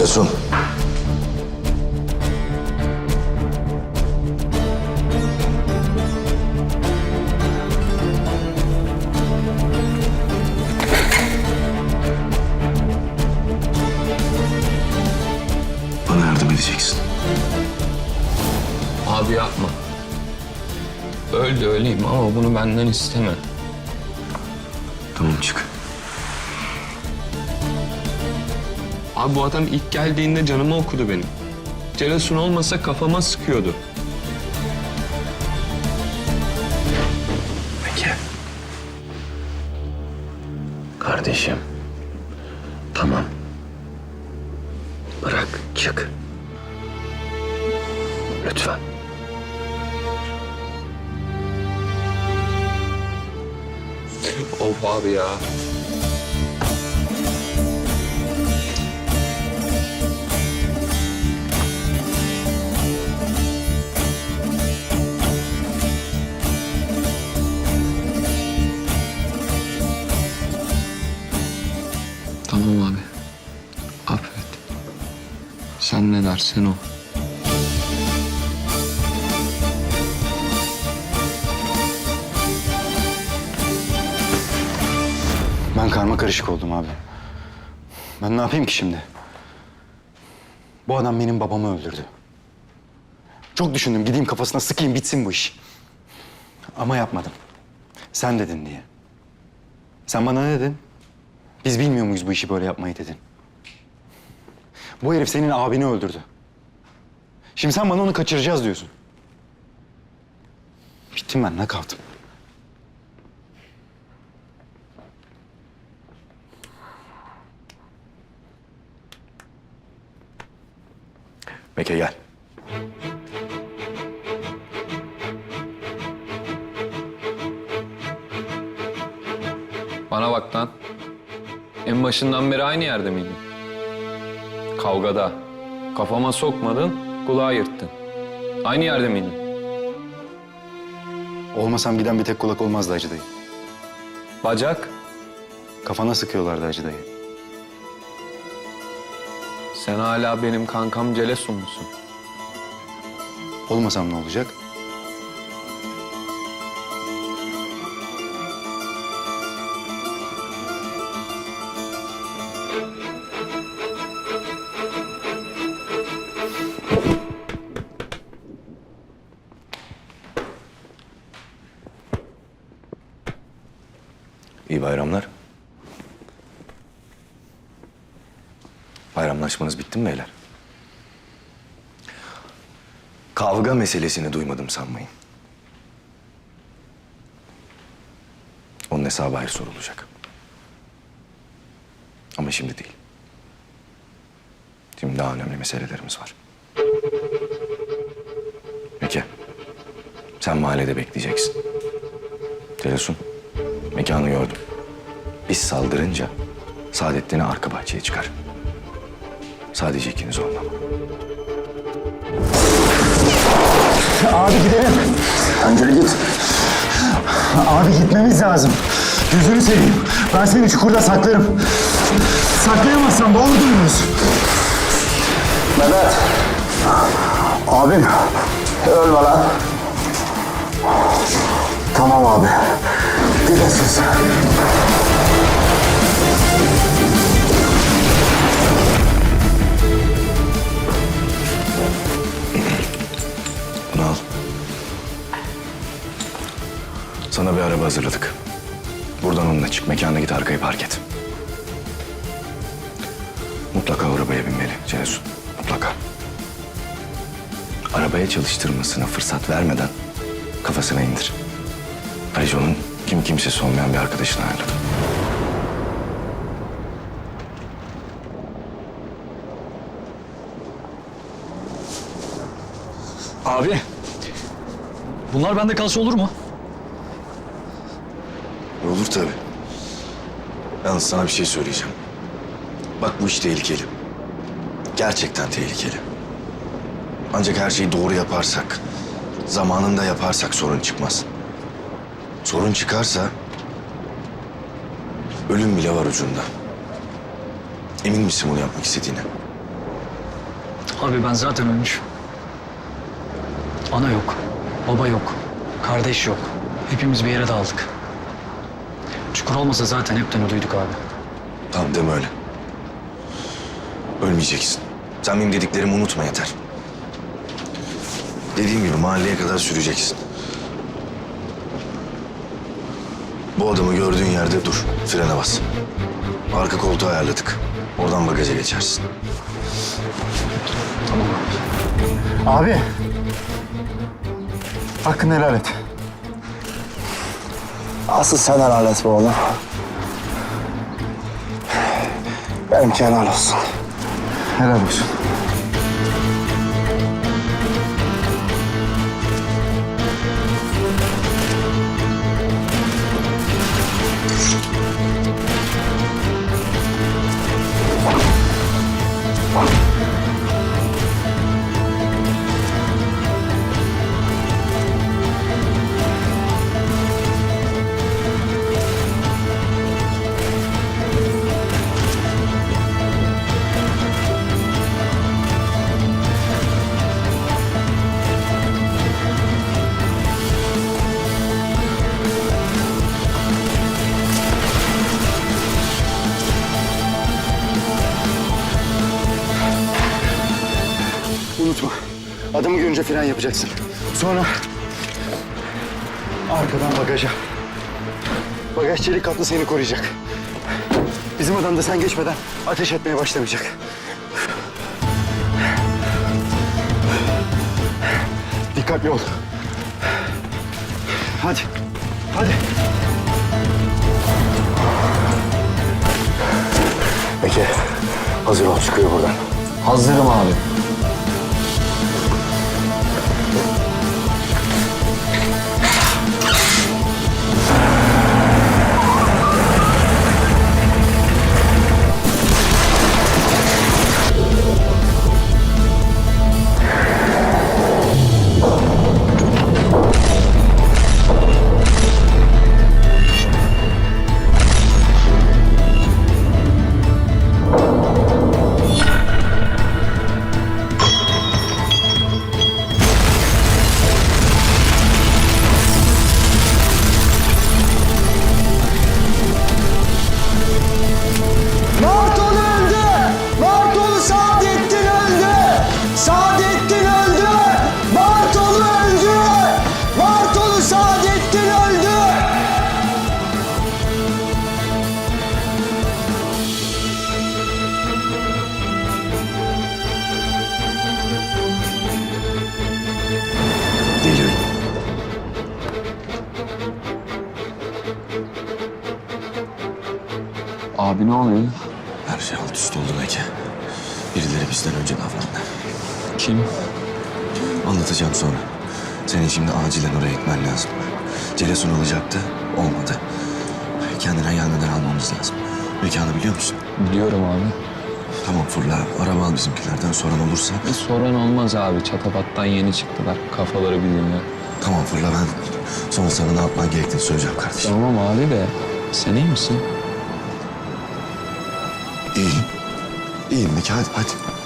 Celasun. Bana yardım edeceksin. Abi yapma. Öl de öleyim ama bunu benden isteme. Tamam çık. Abi bu adam ilk geldiğinde canımı okudu benim. Celasun olmasa kafama sıkıyordu. Peki. Kardeşim. Tamam. Bırak çık. Lütfen. Of abi ya. Dersen o. Ben karma karışık oldum abi. Ben ne yapayım ki şimdi? Bu adam benim babamı öldürdü. Çok düşündüm gideyim kafasına sıkayım bitsin bu iş. Ama yapmadım. Sen dedin diye. Sen bana ne dedin? Biz bilmiyor muyuz bu işi böyle yapmayı dedin. Bu herif senin abini öldürdü. Şimdi sen bana onu kaçıracağız diyorsun. Bittim ben ne kaldım? Meke gel. Bana bak lan. En başından beri aynı yerde miydin? Kavgada. Kafama sokmadın, kulağı yırttın. Aynı yerde miydin? Olmasam giden bir tek kulak olmazdı Hacı dayı. Bacak. Kafana sıkıyorlardı Hacı dayı. Sen hala benim kankam Celesun musun? Olmasam ne olacak? İyi bayramlar. Bayramlaşmanız bitti mi beyler? Kavga meselesini duymadım sanmayın. Onun hesabı hayır sorulacak. Ama şimdi değil. Şimdi daha önemli meselelerimiz var. Peki. Sen mahallede bekleyeceksin. Telesun. Mekanı gördüm. Biz saldırınca Saadettin'i arka bahçeye çıkar. Sadece ikiniz olmam. Abi gidelim. Önceli git. Abi gitmemiz lazım. Gözünü seveyim. Ben seni çukurda saklarım. Saklayamazsam boğulur dururuz. Mehmet. Abim. Ölme lan. Tamam abi. Gidin siz. Bunu al. Sana bir araba hazırladık. Buradan onunla çık. Mekana git arkayı park et. Mutlaka arabaya binmeli Cenesun. Mutlaka. Arabaya çalıştırmasına fırsat vermeden kafasına indir. Ayrıca onun kim kimsesi olmayan bir arkadaşını ayarladım. Abi. Bunlar bende kalsa olur mu? Olur tabii. Yalnız sana bir şey söyleyeceğim. Bak bu iş tehlikeli. Gerçekten tehlikeli. Ancak her şeyi doğru yaparsak, zamanında yaparsak sorun çıkmaz. Sorun çıkarsa ölüm bile var ucunda. Emin misin bunu yapmak istediğine? Abi ben zaten ölmüşüm. Ana yok, baba yok, kardeş yok. Hepimiz bir yere dağıldık. Çukur olmasa zaten hepten ölüydük abi. Tamam deme öyle. Ölmeyeceksin. Sen benim dediklerimi unutma yeter. Dediğim gibi mahalleye kadar süreceksin. Bu adamı gördüğün yerde dur. Frene bas. Arka koltuğu ayarladık. Oradan bagaja geçersin. Abi. Hakkını helal et. Asıl sen helal et be oğlum. Benimki helal olsun. Helal olsun. Adamı görünce fren yapacaksın. Sonra arkadan bagaja. Bagaj çelik kaplı seni koruyacak. Bizim adam da sen geçmeden ateş etmeye başlamayacak. Dikkatli ol. Hadi. Hadi. Peki. Hazır ol çıkıyor buradan. Hazırım abi. Abi ne oluyor? Her şey alt üst oldu Eke. Birileri bizden önce davrandı. Kim? Anlatacağım sonra. Senin şimdi acilen oraya gitmen lazım. Celesun alacaktı, olmadı. Kendine gelmeden almamız lazım. Mekanı biliyor musun? Biliyorum abi. Tamam fırla, araba al bizimkilerden. Soran olursa... Bir soran olmaz abi. Çatabattan yeni çıktılar. Kafaları dünya. Tamam fırla ben sonra sana ne yapman gerektiğini söyleyeceğim kardeşim. Tamam abi de sen iyi misin? İyiyim. İyiyim Meki hadi hadi.